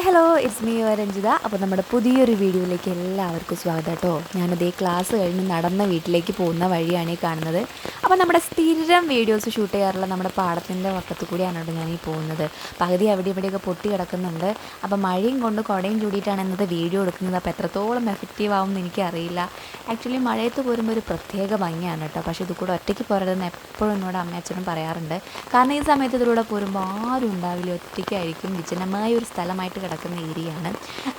Hi hello it's me Ranjitha അപ്പോൾ നമ്മുടെ പുതിയൊരു വീഡിയോയിലേക്ക് എല്ലാവർക്കും സ്വാഗതം കേട്ടോ. ഞാനത് ഈ ക്ലാസ് കഴിഞ്ഞ് നടന്ന വീട്ടിലേക്ക് പോകുന്ന വഴിയാണ് ഈ കാണുന്നത്. അപ്പോൾ നമ്മുടെ സ്ഥിരം വീഡിയോസ് ഷൂട്ട് ചെയ്യാറുള്ള നമ്മുടെ പാടത്തിന്റെ വക്കത്ത് കൂടിയാണ് കേട്ടോ ഞാൻ ഈ പോകുന്നത്. പകുതി അവിടെ ഇവിടെയൊക്കെ പൊട്ടി കിടക്കുന്നുണ്ട്. അപ്പോൾ മഴയും കൊണ്ട് കുടയും ചൂടിയിട്ടാണ് ഇന്നത്തെ വീഡിയോ എടുക്കുന്നത്. അപ്പോൾ എത്രത്തോളം എഫക്റ്റീവ് ആവും എന്ന് എനിക്കറിയില്ല. ആക്ച്വലി മഴയത്ത് പോരുമ്പോൾ ഒരു പ്രത്യേക ഭംഗിയാണ് കേട്ടോ. പക്ഷേ ഇത് കൂടെ ഒറ്റയ്ക്ക് പോരരുതെന്ന് എപ്പോഴും എന്നോട് അമ്മയച്ഛനും പറയാറുണ്ട്. കാരണം ഈ സമയത്ത് ഇതിലൂടെ പോരുമ്പോൾ ആരും ഉണ്ടാവില്ല. ഒറ്റയ്ക്കായിരിക്കും വിജനമായ ഒരു സ്ഥലമായിട്ട് കിടക്കുന്ന ഏരിയയാണ്.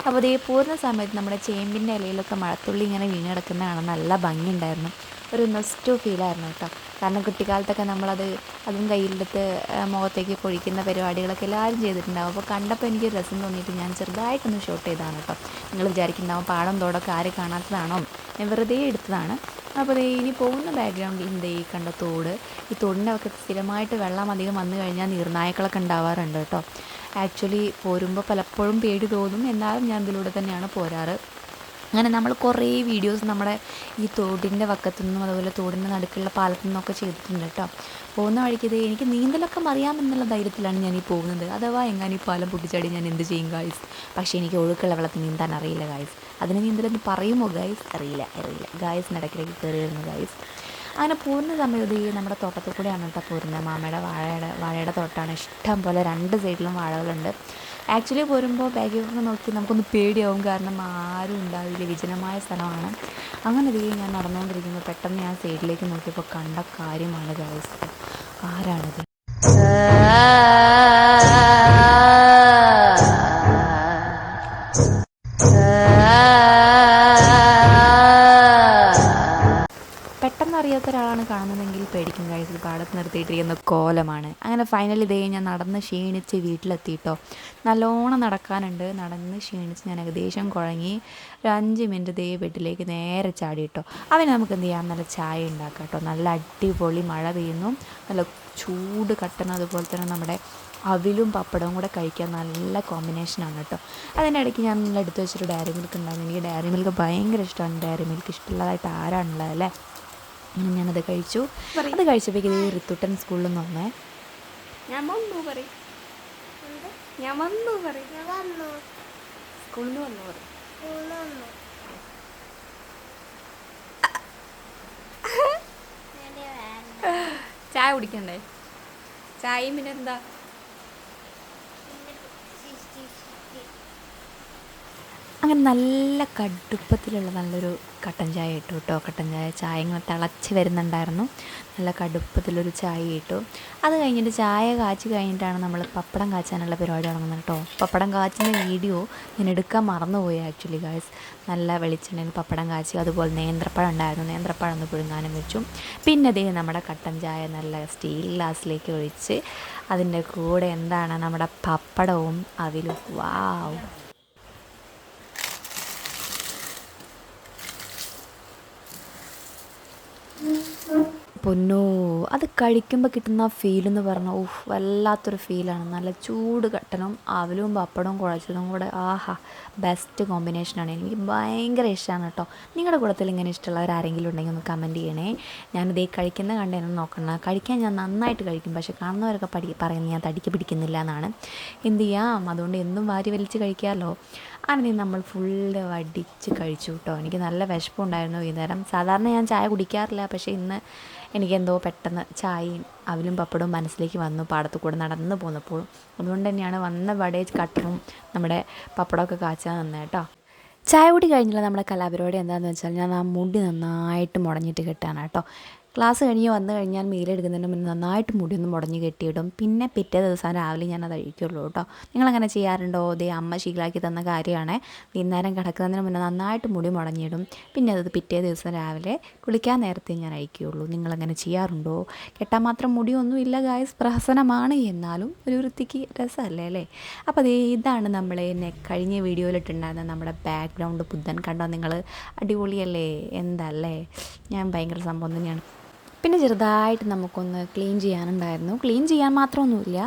അപ്പോൾ ഇതേ പൂർണ സമയത്ത് നമ്മുടെ ചേമ്പിന്റെ ഇലയിലൊക്കെ മഴത്തുള്ളി ഇങ്ങനെ വീണ് കിടക്കുന്ന കാണാൻ നല്ല ഭംഗിയുണ്ടായിരുന്നു. ഒരു നെസ്റ്റു ഫീലായിരുന്നു കേട്ടോ. കാരണം കുട്ടിക്കാലത്തൊക്കെ നമ്മളത് അതും കയ്യിലെടുത്ത് മുഖത്തേക്ക് പൊഴിക്കുന്ന പരിപാടികളൊക്കെ എല്ലാവരും ചെയ്തിട്ടുണ്ടാവും. അപ്പോൾ കണ്ടപ്പോൾ എനിക്ക് രസം തോന്നിയിട്ട് ഞാൻ ചെറുതായിട്ടൊന്ന് ഷോട്ട് ചെയ്തതാണ് കേട്ടോ. നിങ്ങൾ വിചാരിക്കുന്നുണ്ടാവും പാടം തോടൊക്കെ ആരും കാണാത്തതാണോ? ഞാൻ വെറുതെ എടുത്തതാണ്. അപ്പോൾ ദേ ഇനി പോകുന്ന ബാക്ക്ഗ്രൗണ്ട് ദേ ഈ കണ്ട തോട് ഈ തോടിന്റെ ഒക്കെ സ്ഥിരമായിട്ട് വെള്ളം അധികം വന്നു കഴിഞ്ഞാൽ നീർനായ്ക്കളൊക്കെ ഉണ്ടാവാറുണ്ട് കേട്ടോ. ആക്ച്വലി പോരുമ്പോൾ പലപ്പോഴും പേടി തോന്നും. എന്നാലും ഞാൻ ഇതിലൂടെ തന്നെയാണ് പോരാറ്. അങ്ങനെ നമ്മൾ കുറേ വീഡിയോസ് നമ്മുടെ ഈ തോടിന്റെ വക്കത്തു നിന്നും അതുപോലെ തോടിന്റെ നടുക്കുള്ള പാലത്തു നിന്നൊക്കെ ചെയ്തിട്ടുണ്ട് കേട്ടോ. പോകുന്ന വഴിക്ക് ഇത് എനിക്ക് നീന്തലൊക്കെ അറിയാമെന്നുള്ള ധൈര്യത്തിലാണ് ഞാൻ ഈ പോകുന്നത്. അഥവാ എങ്ങാനും ഈ പാലം പൊട്ടിച്ചാടി ഞാൻ എന്ത് ചെയ്യും ഗായ്സ് പക്ഷേ എനിക്ക് ഒഴുക്കുള്ള വെള്ളത്തിൽ നീന്താൻ അറിയില്ല ഗായ്സ് അതിന് നീന്തലെന്ന് പറയുമോ ഗായ്സ് അറിയില്ല അറിയില്ല. ഗായ്സ് ഇടയ്ക്കിടയ്ക്ക് കയറി വരുന്നു ഗായ്സ് അങ്ങനെ പോരുന്ന സമയത്ത് ഈ നമ്മുടെ തോട്ടത്തിൽ കൂടെയാണ് കേട്ടോ പോരുന്നത്. മാമയുടെ വാഴയുടെ വാഴയുടെ തോട്ടമാണ് ഇഷ്ടം പോലെ രണ്ട് സൈഡിലും വാഴകളുണ്ട്. ആക്ച്വലി പോരുമ്പോൾ ബാഗിലൊക്കെ നോക്കി നമുക്കൊന്ന് പേടിയാവും. കാരണം ആരും ഉണ്ടാവില്ല. വിജനമായ സ്ഥലമാണ്. അങ്ങനെ ഇതേ ഞാൻ നടന്നുകൊണ്ടിരിക്കുമ്പോൾ പെട്ടെന്ന് ഞാൻ സൈഡിലേക്ക് നോക്കിയപ്പോൾ കണ്ട കാര്യമാണ് ഗൈസ് ആരാണിത്? പാടത്ത് നിർത്തിയിട്ടിരിക്കുന്ന കോലമാണ്. അങ്ങനെ ഫൈനലി ഇതേ ഞാൻ നടന്ന് ക്ഷീണിച്ച് വീട്ടിലെത്തിയിട്ടോ നല്ലോണം നടക്കാനുണ്ട്. നടന്ന് ക്ഷീണിച്ച് ഞാൻ ഏകദേശം കുഴങ്ങി ഒരു അഞ്ച് മിനിറ്റ് ദേ വീട്ടിലേക്ക് നേരെ ചാടിയിട്ടോ അവന് നമുക്ക് എന്ത് ചെയ്യാം? നല്ല ചായ ഉണ്ടാക്കാം കേട്ടോ നല്ല അടിപൊളി മഴ പെയ്യുന്നു. നല്ല ചൂട് കട്ടണം അതുപോലെ തന്നെ നമ്മുടെ അവിലും പപ്പടവും കൂടെ കഴിക്കാൻ നല്ല കോമ്പിനേഷനാണ് കേട്ടോ. അതിന്റെ ഇടയ്ക്ക് ഞാൻ നല്ല എടുത്ത് വെച്ചൊരു ഡയറി മിൽക്ക് ഉണ്ടായിരുന്നു. എനിക്ക് ഡയറി മിൽക്ക് ഭയങ്കര ഇഷ്ടമാണ്. ഡയറി മിൽക്ക് ഇഷ്ടമുള്ളതായിട്ട് ആരാണുള്ളത് അല്ലേ? അങ്ങനെ ഞാനത് കഴിച്ചു. അത് കഴിച്ചപ്പോഴേക്കും ഇത് ഋത്തുട്ടൻ സ്കൂളിൽ നിന്ന് വന്നേ. ഞാൻ വന്നു പറയും. ഞാൻ വന്നു പറയും. സ്കൂളിൽ നിന്ന് വന്നു പറയും. ചായ കുടിക്കണ്ടേ? ചായയും പിന്നെ എന്താ? അങ്ങനെ നല്ല കടുപ്പത്തിലുള്ള നല്ലൊരു കട്ടൻ ചായ ഇട്ടു കേട്ടോ കട്ടൻ ചായ ചായ ഇങ്ങനെ തിളച്ച് വരുന്നുണ്ടായിരുന്നു. നല്ല കടുപ്പത്തിലൊരു ചായ ഇട്ടു. അത് കഴിഞ്ഞിട്ട് ചായ കാച്ചി കഴിഞ്ഞിട്ടാണ് നമ്മൾ പപ്പടം കാച്ചാനുള്ള പരിപാടി തുടങ്ങുന്നത് കേട്ടോ പപ്പടം കാച്ചുന്ന വീഡിയോ ഞാൻ എടുക്കാൻ മറന്നുപോയി ആക്ച്വലി ഗായ്സ് നല്ല വെളിച്ചെണ്ണയിൽ പപ്പടം കാച്ചി അതുപോലെ നേന്ത്രപ്പഴം ഉണ്ടായിരുന്നു. നേന്ത്രപ്പഴം ഒന്ന് പുഴുങ്ങാനും വെച്ചു. പിന്നെ ദേ നമ്മുടെ കട്ടൻ ചായ നല്ല സ്റ്റീൽ ഗ്ലാസ്സിലേക്ക് ഒഴിച്ച് അതിന്റെ കൂടെ എന്താണ് നമ്മുടെ പപ്പടവും അവിലും വാവ് Mm-hmm. പൊന്നോ അത് കഴിക്കുമ്പോൾ കിട്ടുന്ന ഫീൽ എന്ന് പറഞ്ഞാൽ ഊഹ് വല്ലാത്തൊരു ഫീലാണ് നല്ല ചൂട് കട്ടനും അവലും പപ്പടവും കുഴച്ചതും കൂടെ ആഹാ ബെസ്റ്റ് കോമ്പിനേഷനാണ് എനിക്ക് ഭയങ്കര ഇഷ്ടമാണ് കേട്ടോ. നിങ്ങളുടെ കൂടത്തിൽ ഇങ്ങനെ ഇഷ്ടമുള്ളവർ ആരെങ്കിലും ഉണ്ടെങ്കിൽ ഒന്ന് കമന്റ് ചെയ്യണേ. ഞാനിതേ കഴിക്കുന്ന കണ്ട് എന്നെ നോക്കണം. കഴിക്കാൻ ഞാൻ നന്നായിട്ട് കഴിക്കും. പക്ഷേ കാണുന്നവരൊക്കെ പഠി പറയുന്നത് ഞാൻ തടിക്ക് പിടിക്കുന്നില്ല എന്നാണ്. എന്ത് ചെയ്യാം? അതുകൊണ്ട് എന്നും വാരി വലിച്ച് കഴിക്കാമല്ലോ അങ്ങനെ നമ്മൾ ഫുള്ള് വടിച്ച് കഴിച്ചു കേട്ടോ. എനിക്ക് നല്ല വിശപ്പുണ്ടായിരുന്നു. വൈകുന്നേരം സാധാരണ ഞാൻ ചായ കുടിക്കാറില്ല. പക്ഷേ ഇന്ന് എനിക്കെന്തോ പെട്ടെന്ന് ചായയും അവലും പപ്പടവും മനസ്സിലേക്ക് വന്നു പാടത്ത് കൂടെ നടന്നു പോന്നപ്പോൾ. അതുകൊണ്ട് തന്നെയാണ് വന്ന വടേ കട്ടറും നമ്മുടെ പപ്പടമൊക്കെ കാച്ചാൻ തന്നെ കേട്ടോ. ചായ കൂടി കഴിഞ്ഞുള്ള നമ്മുടെ കലാപരിപാടി എന്താണെന്ന് വെച്ചാൽ ഞാൻ ആ മുടി നന്നായിട്ട് മുടഞ്ഞിട്ട് കെട്ടാണ് കേട്ടോ. ക്ലാസ് കഴിഞ്ഞ് വന്നു കഴിഞ്ഞാൽ മേലെടുക്കുന്നതിന് മുന്നേ നന്നായിട്ട് മുടി ഒന്ന് മുടഞ്ഞ് കെട്ടിയിടും. പിന്നെ പിറ്റേ ദിവസം രാവിലെ ഞാൻ അത് അഴിക്കുള്ളൂ കേട്ടോ. നിങ്ങളങ്ങനെ ചെയ്യാറുണ്ടോ? ദേ അമ്മ ശീലാക്കി തന്ന കാര്യമാണ്. വൈകുന്നേരം കിടക്കുന്നതിന് മുന്നേ നന്നായിട്ട് മുടി മുടഞ്ഞിടും. പിന്നെ അത് പിറ്റേ ദിവസം രാവിലെ കുളിക്കാൻ നേരത്തെ ഞാൻ അഴിക്കുകയുള്ളൂ നിങ്ങളങ്ങനെ ചെയ്യാറുണ്ടോ? കെട്ടാൻ മാത്രം മുടിയൊന്നും ഇല്ല ഗായസ് പ്രഹസനമാണ്. എന്നാലും ഒരു വൃത്തിക്ക് രസമല്ലേ അല്ലേ? അപ്പോൾ അതേ ഇതാണ് നമ്മൾ കഴിഞ്ഞ വീഡിയോയിലിട്ടുണ്ടായിരുന്ന നമ്മുടെ ബാക്ക്ഗ്രൗണ്ട് ബുദ്ധൻ കണ്ടോ നിങ്ങൾ? അടിപൊളിയല്ലേ? എന്തല്ലേ? ഞാൻ ഭയങ്കര സംഭവം തന്നെയാണ്. പിന്നെ ചെറുതായിട്ട് നമുക്കൊന്ന് ക്ലീൻ ചെയ്യാനുണ്ടായിരുന്നു. ക്ലീൻ ചെയ്യാൻ മാത്രമൊന്നുമില്ല.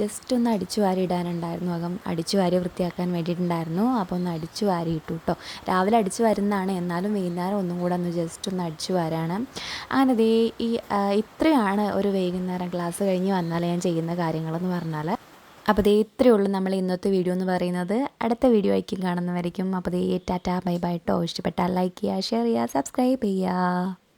ജസ്റ്റ് ഒന്ന് അടിച്ചു വാരി ഇടാനുണ്ടായിരുന്നു. അകം അടിച്ചു വാരി വൃത്തിയാക്കാൻ വേണ്ടിയിട്ടുണ്ടായിരുന്നു. അപ്പോൾ ഒന്ന് അടിച്ചു വാരി ഇട്ടു കേട്ടോ രാവിലെ അടിച്ചു വരുന്നതാണ്. എന്നാലും വൈകുന്നേരം ഒന്നും കൂടെ ഒന്ന് ജസ്റ്റ് ഒന്ന് അടിച്ചു വാരാണ് അങ്ങനെ ദേ ഈ ഇത്രയാണ് ഒരു വൈകുന്നേരം ക്ലാസ് കഴിഞ്ഞ് വന്നാൽ ഞാൻ ചെയ്യുന്ന കാര്യങ്ങളെന്ന് പറഞ്ഞാൽ അപ്പോൾ ദേ ഇത്രയേ ഉള്ളൂ നമ്മൾ ഇന്നത്തെ വീഡിയോ എന്ന് പറയുന്നത്. അടുത്ത വീഡിയോ ആയിരിക്കും കാണുന്നവരേക്കും. അപ്പോൾ ദേ ടാറ്റാ ബൈ ബൈ ടോ ഇഷ്ടപ്പെട്ടാൽ ലൈക്ക് ചെയ്യുക ഷെയർ ചെയ്യുക സബ്സ്ക്രൈബ് ചെയ്യുക.